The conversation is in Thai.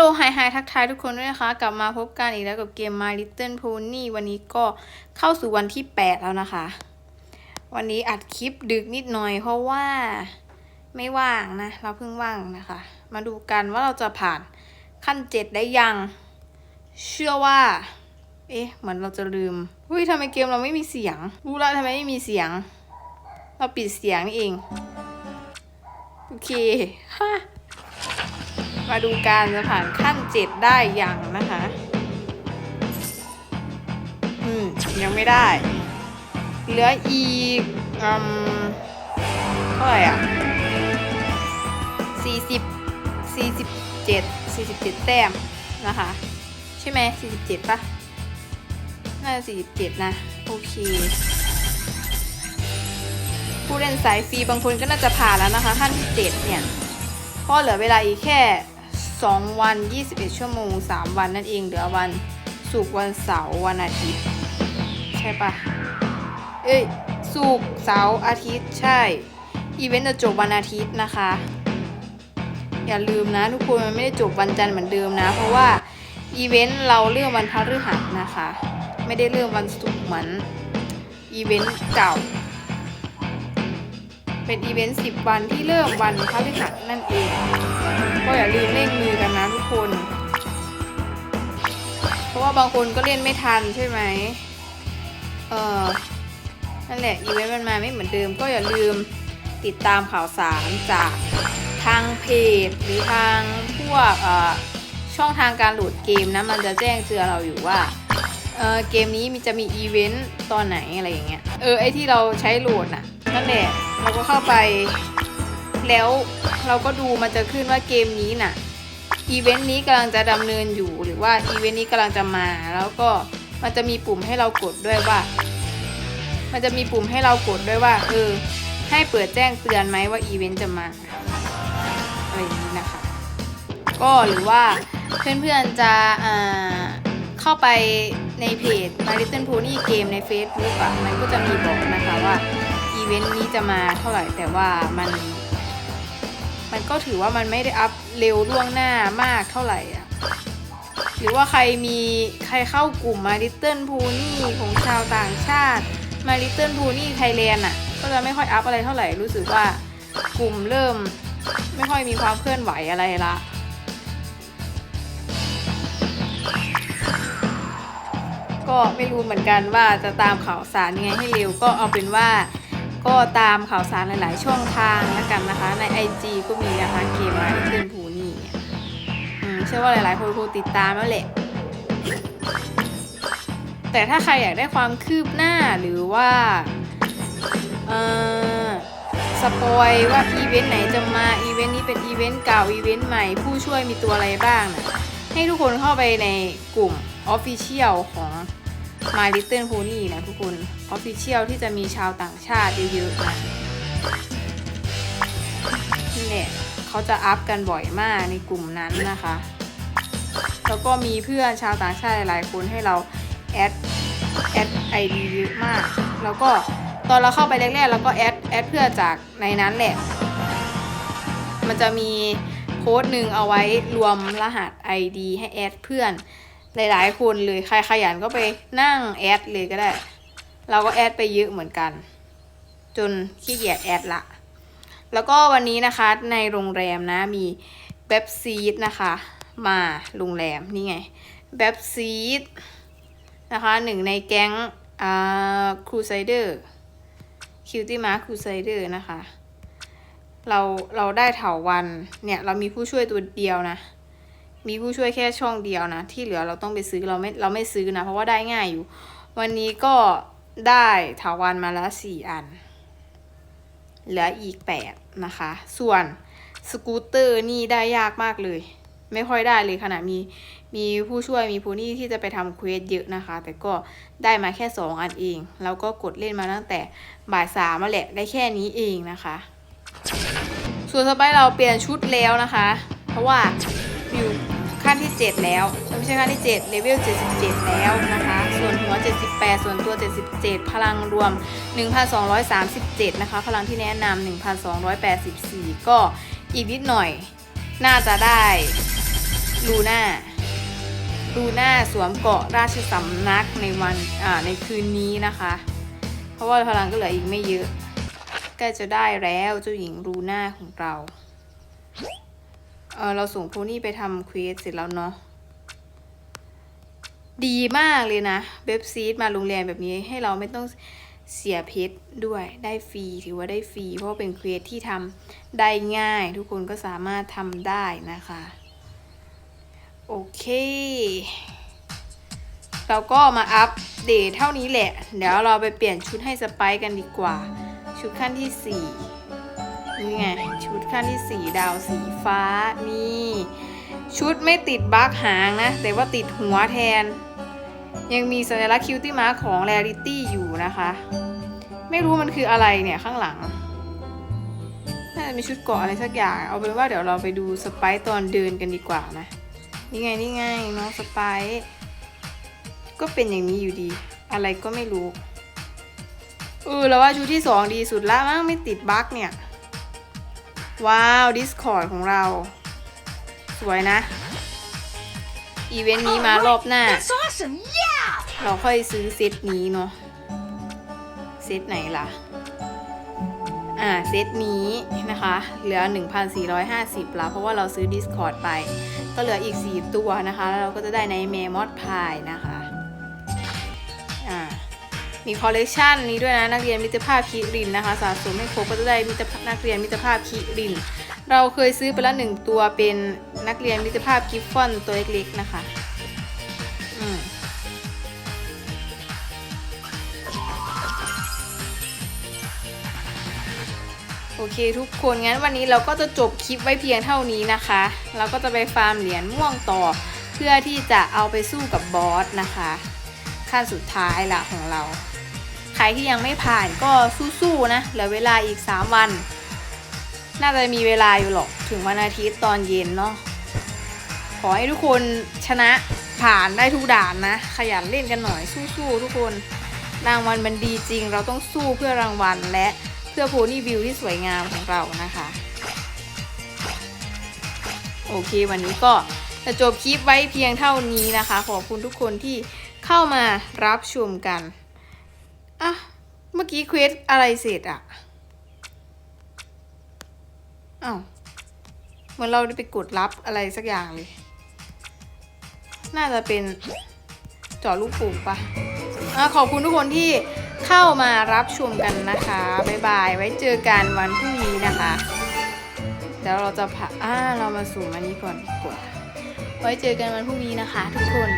โหลไฮไฮทักทายทุกคนด้วยนะคะ กลับมาพบกันอีกแล้วกับเกม My Little Pony วันนี้ก็เข้าสู่วันที่ 8 แล้วนะคะ วันนี้อัดคลิปดึกนิดหน่อยเพราะว่าไม่ว่างนะ เราเพิ่งว่างนะคะ มาดูกันว่าเราจะผ่านขั้น 7 ได้ยัง เชื่อว่า เอ๊ะ เหมือนเราจะลืมเฮ้ยทำไมเกมเราไม่มีเสียง รู้แล้วทำไมไม่มีเสียง เราปิดเสียงนี่เอง โอเคฮะ มาดูการจะผ่านขั้นเจ็ดได้ยังนะคะ อืม ยังไม่ได้ เหลืออีกอืมเท่าไหร่อะสี่สิบสี่สิบเจ็ดสี่สิบเจ็ดแต้มนะคะ ใช่ไหมสี่สิบเจ็ดปะน่าจะสี่สิบเจ็ดนะ โอเค ผู้เล่นสายฟรีบางคนก็น่าจะผ่านแล้วนะคะขั้นที่เจ็ดเนี่ยเพราะเหลือเวลาอีกแค่ 2 วัน 21 ชั่วโมง 3 วันนั่นเองเหลือวันศุกร์วันเสาร์วันอาทิตย์ ใช่ปะเอ้ยศุกร์เสาร์อาทิตย์ใช่อีเวนต์จะจบวันอาทิตย์นะคะ อย่าลืมนะทุกคนมันไม่ได้จบวันจันทร์เหมือนเดิมนะ เพราะว่าอีเวนต์เราเริ่มวันพฤหัสนะคะ ไม่ได้เริ่มวันศุกร์เหมือนอีเวนต์เก่า เป็นอีเวนต์ 10 วันที่เริ่มวันพฤหัสนั่นเอง ก็อย่าลืมเร่งมือกันนะทุกคน เพราะว่าบางคนก็เล่นไม่ทันใช่ไหมเออนั่นแหละอีเวนต์มันมาไม่เหมือนเดิม ก็อย่าลืมติดตามข่าวสารจากทางเพจหรือทางพวกช่องทางการโหลดเกมนะ มันจะแจ้งเตือนเราอยู่ว่าเออเกมนี้มันจะมีอีเวนต์ตอนไหนอะไรอย่างเงี้ย เออไอที่เราใช้โหลดน่ะนั่นแหละ เราก็เข้าไป แล้วเราก็ดูมันจะขึ้นว่าเกมนี้น่ะอีเวนต์นี้กำลังจะดำเนินอยู่หรือว่าอีเวนต์นี้กำลังจะมา แล้วก็มันจะมีปุ่มให้เรากดด้วยว่า มันจะมีปุ่มให้เรากดด้วยว่าเออให้เปิดแจ้งเตือนไหมว่าอีเวนต์จะมาอะไรอย่างนี้นะคะ ก็หรือว่าเพื่อนๆจะเข้าไปในเพจ My Little Pony Game ใน Facebook อะมันก็จะมีบอกนะคะว่า เวนต์นี้จะมาเท่าไหร่แต่ว่ามัน มันก็ถือว่ามันไม่ได้อัพเร็วล่วงหน้ามากเท่าไหร่อะหรือว่าใครมีใครเข้ากลุ่มมา Little Pony ของชาวต่างชาติมา Little Pony Thailand อะ ก็จะไม่ค่อยอัพอะไรเท่าไหร่รู้สึกว่ากลุ่มเริ่มไม่ค่อยมีความเคลื่อนไหวอะไรละก็ไม่รู้เหมือนกันว่าจะตามข่าวสารยังไงให้เร็วก็เอาเป็นว่า ก็ตามข่าวสารหลาย ๆ ช่องทางแล้วกันนะคะ ใน IG ก็มีนะคะเกมมาที่นผูนี่เนี่ยเชื่อว่าหลาย ๆ คนคงติดตามแล้วแหละ แต่ถ้าใครอยากได้ความคืบหน้าหรือว่าเออสปอยว่าอีเวนต์ไหนจะมาอีเวนต์นี้เป็นอีเวนต์เก่าอีเวนต์ใหม่ผู้ช่วยมีตัวอะไรบ้างนะให้ทุกคนเข้าไปในกลุ่ม Official ของ My Little Pony นะทุกคน Official ที่จะมีชาวต่างชาติเยอะๆนะนี่แหละเขาจะอัพกันบ่อยมากในกลุ่มนั้นนะคะ แล้วก็มีเพื่อนชาวต่างชาติหลายๆคนให้เราแอดแอดไอดีเยอะมาก แล้วก็ตอนเราเข้าไปแรกๆเราก็แอดแอดเพื่อจากในนั้นแหละ มันจะมีโพสต์หนึ่งเอาไว้รวมรหัส ID ให้แอดเพื่อน หลายๆคนเลยใครขยันก็ไปนั่งแอดเลยก็ได้ เราก็แอดไปเยอะเหมือนกัน จนขี้เกียจแอดละแล้วก็วันนี้นะคะในโรงแรมนะมีเบบซีดนะคะ มาโรงแรมนี่ไงเบบซีดนะคะหนึ่งในแก๊งอ่าครูไซเดอร์คิวตี้มาครูไซเดอร์นะคะ เราเราได้เถาวันเนี่ยเรามีผู้ช่วยตัวเดียวนะ มีผู้ช่วยแค่ช่องเดียวนะ ที่เหลือเราต้องไปซื้อเราไม่เราไม่ซื้อนะ เพราะว่าได้ง่ายอยู่ วันนี้ก็ได้ถาวันมาแล้วสี่อัน เหลืออีกแปดนะคะ ส่วนสกูตเตอร์นี่ได้ยากมากเลย ไม่ค่อยได้เลยขนาดมีมีผู้ช่วยมีผู้นี่ที่จะไปทำเควสเยอะนะคะ แต่ก็ได้มาแค่สองอันเอง แล้วก็กดเล่นมาตั้งแต่บ่ายสามมาแหละได้แค่นี้เองนะคะ ส่วนสไปเราเปลี่ยนชุดแล้วนะคะ เพราะว่าอยู่ ขั้นที่ 7 แล้วไม่ใช่ขั้นที่7เลเวล77 แล้วนะคะส่วนหัว 78 ส่วนตัว 77 พลังรวม 1,237 นะคะ พลังที่แนะนำ1,284 ก็อีกนิดหน่อย น่าจะได้ลูน่าลูน่าสวมเกาะราชสำนักในวันอ่าในคืนนี้นะคะ เพราะว่าพลังก็เหลืออีกไม่เยอะใกล้จะได้แล้วเจ้าหญิงลูน่าของเรา เออเราส่งโพนี่ไปทำควสเสร็จแล้วเนาะดีมากเลยนะเว็บซีดมาโรงแรมแบบนี้ให้เราไม่ต้องเสียเพชรด้วยได้ฟรีถือว่าได้ฟรีเพราะเป็นเควสที่ทำได้ง่าย ทุกคนก็สามารถทำได้นะคะ โอเค เราก็มาอัปเดตเท่านี้แหละ เดี๋ยวเราไปเปลี่ยนชุดให้สไปค์กันดีกว่า ชุดขั้นที่ 4 นี่ไง ชุดขั้นที่4ดาวสีฟ้านี่ ชุดไม่ติดบั๊กหางนะ แต่ว่าติดหัวแทน ยังมีสัญลักษณ์คิวตี้มาร์ของ r ร r i ตี้อยู่นะคะ ไม่รู้มันคืออะไรเนี่ยข้างหลังน่าจะมีชุดเกาะอะไรสักอย่าง เอาเป็นว่าเดี๋ยวเราไปดูสไปซ์ตอนเดินกันดีกว่านะ นี่ไงนี่ไงน้องสไปซ์ก็เป็นอย่างนี้อยู่ดี อะไรก็ไม่รู้เออแล้วว่าชุดที่สองดีสุดละมั้งไม่ติดบั๊กเนี่ย ว้าว Discord ของเรา สวยนะ อีเวนต์นี้มารอบหน้า That's awesome! Yeah! เราค่อยซื้อเซตนี้เนาะ เซตไหนล่ะ อ่า เซตนี้นะคะ เหลือ 1,450ละเพราะว่าเราซื้อ Discord ไป ก็เหลืออีก 4 ตัวนะคะ แล้วเราก็จะได้ในเมมอดพายนะคะอ่า มีคอลเลกชันนี้ด้วยนะนักเรียนมิตรภาพคิรินนะคะสะสมให้ครบก็จะได้มิตรภาพนักเรียนมิตรภาพคิริน เราเคยซื้อไปแล้วหนึ่งตัวเป็นนักเรียนมิตรภาพกิฟฟอนตัวเล็กๆนะคะอืมโอเคทุกคนงั้นวันนี้เราก็จะจบคลิปไว้เพียงเท่านี้นะคะ เราก็จะไปฟาร์มเหรียญม่วงต่อ เพื่อที่จะเอาไปสู้กับบอสนะคะ ขั้นสุดท้ายละของเรา รที่ยังไม่ผ่านก็สู้ๆนะเหลือเวลาอีก 3 วัน น่าจะมีเวลาอยู่หรอกถึงวันอาทิตย์ตอนเย็นเนาะขอให้ทุกคนชนะผ่านได้ทุกด่านนะ ขยันเล่นกันหน่อยสู้ๆทุกคนรางวัลมันดีจริง เราต้องสู้เพื่อรางวัลและเพื่อโพนี่วิวที่สวยงามของเรานะคะโอเค วันนี้ก็จะจบคลิปไว้เพียงเท่านี้นะคะ ขอบคุณทุกคนที่เข้ามารับชมกัน อะ เมื่อกี้เควสอะไรเสร็จอะอ้าวเหมือนเราได้ไปกดรับอะไรสักอย่างเลย น่าจะเป็นจาะลูกปุ่มปะอะขอบคุณทุกคนที่เข้ามารับชมกันนะคะ บ๊ายบาย ไว้เจอกันวันพรุ่งนี้นะคะ เดี๋ยวเราจะผ่าอ่าเรามาสุ่มอันนี้ก่อนกดไว้เจอกันวันพรุ่งนี้นะคะ ทุกคน